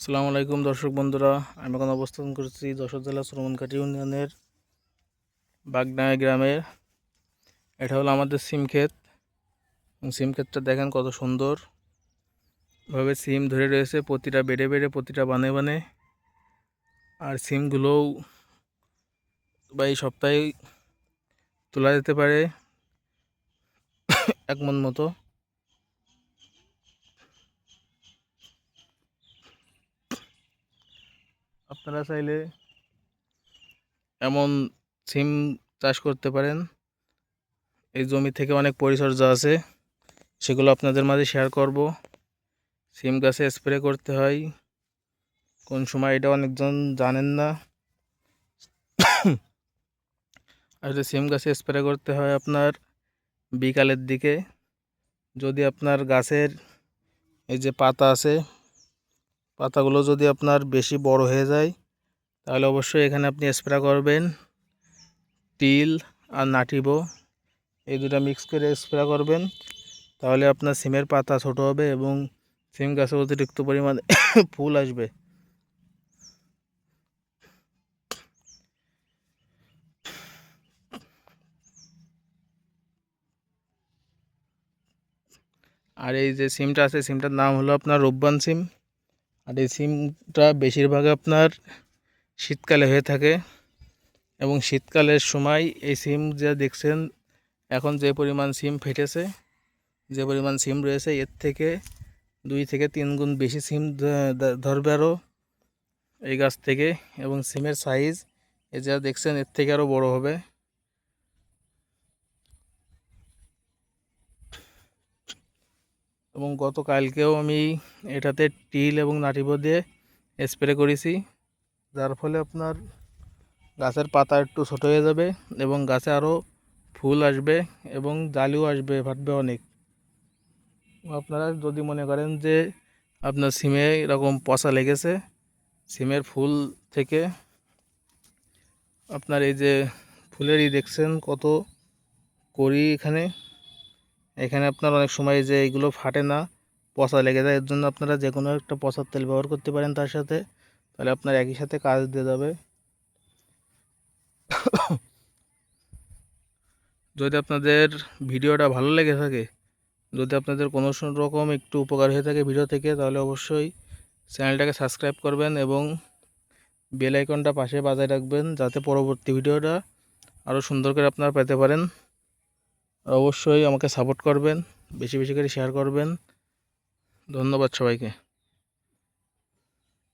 আসসালামু আলাইকুম দর্শক বন্ধুরা, আমি এখন অবস্থান করছি যশোর জেলা শ্রমণকাটি ইউনিয়নের বাগডাঙ্গা গ্রামের এটা হলো আমাদের সিম ক্ষেত। সিম ক্ষেতটা দেখেন কত সুন্দর। ভাবে সিম ধরে রয়েছে, প্রতিটা বেড়ে বেড়ে, প্রতিটা বানে বানে। আর সিমগুলোও বা এই সপ্তাহে তোলা যেতে পারে, এক মন মতো। আপনারা চাইলে এমন সিম চাষ করতে পারেন। এই জমি থেকে অনেক পরিচর্যা আছে, সেগুলো আপনাদের মাঝে শেয়ার করব। সিম গাছে স্প্রে করতে হয়। কোন সময় এটা অনেকজন জানেন না। আসলে সিম গাছে স্প্রে করতে হয় আপনার বিকালের দিকে। যদি আপনার গাছের এই যে পাতা আছে পাতাগুলো যদি আপনার বেশি বড় হয়ে যায়, তাহলে অবশ্যই এখানে আপনি স্প্রে করবেন। তিল আর নাটিবো এই দুটো মিক্স করে স্প্রে করবেন। তাহলে আপনার সিমের পাতা ছোট হবে এবং সিম গাছে অতিরিক্ত পরিমাণে ফুল আসবে। আর এই যে সিমটা আছে, সিমটার নাম হলো আপনার রূপবান সিম। আর এই সিমটা বেশিরভাগ আপনার শীতকালে হয়ে থাকে এবং শীতকালের সময় এই সিম যা দেখছেন, এখন যে পরিমাণ সিম ফেটেছে, যে পরিমাণ সিম রয়েছে, এর থেকে দুই থেকে তিন গুণ বেশি সিম ধরবে আরও এই গাছ থেকে এবং সিমের সাইজ এ যা দেখছেন, এর থেকে আরও বড় হবে। এবং গতকালকেও আমি এটাতে টিল এবং নাটিবো দিয়ে স্প্রে করেছি, যার ফলে আপনার গাছের পাতা একটু ছোটো হয়ে যাবে এবং গাছে আরও ফুল আসবে এবং জালিও আসবে, ফাটবে অনেক। আপনারা যদি মনে করেন যে আপনার সিমে এরকম পচা লেগেছে, সিমের ফুল থেকে আপনার এই যে ফুলেরই দেখছেন কত করি এখানে। এখানে আপনার অনেক সময় যে এইগুলো ফাটে না, পচা লেগে যায়, এর জন্য আপনারা যে কোনো একটা পচার তেল ব্যবহার করতে পারেন তার সাথে। তাহলে আপনার একই সাথে কাজ দিয়ে যাবে। যদি আপনাদের ভিডিওটা ভালো লেগে থাকে, যদি আপনাদের কোনো রকম একটু উপকার হয়ে থাকে ভিডিও থেকে, তাহলে অবশ্যই চ্যানেলটাকে সাবস্ক্রাইব করবেন এবং বেল আইকনটা পাশে বাজায় রাখবেন, যাতে পরবর্তী ভিডিওটা আরও সুন্দর করে আপনারা পেতে পারেন। অবশ্যই আমাকে সাপোর্ট করবেন বেশি বেশি করে শেয়ার করবেন। ধন্যবাদ সবাইকে।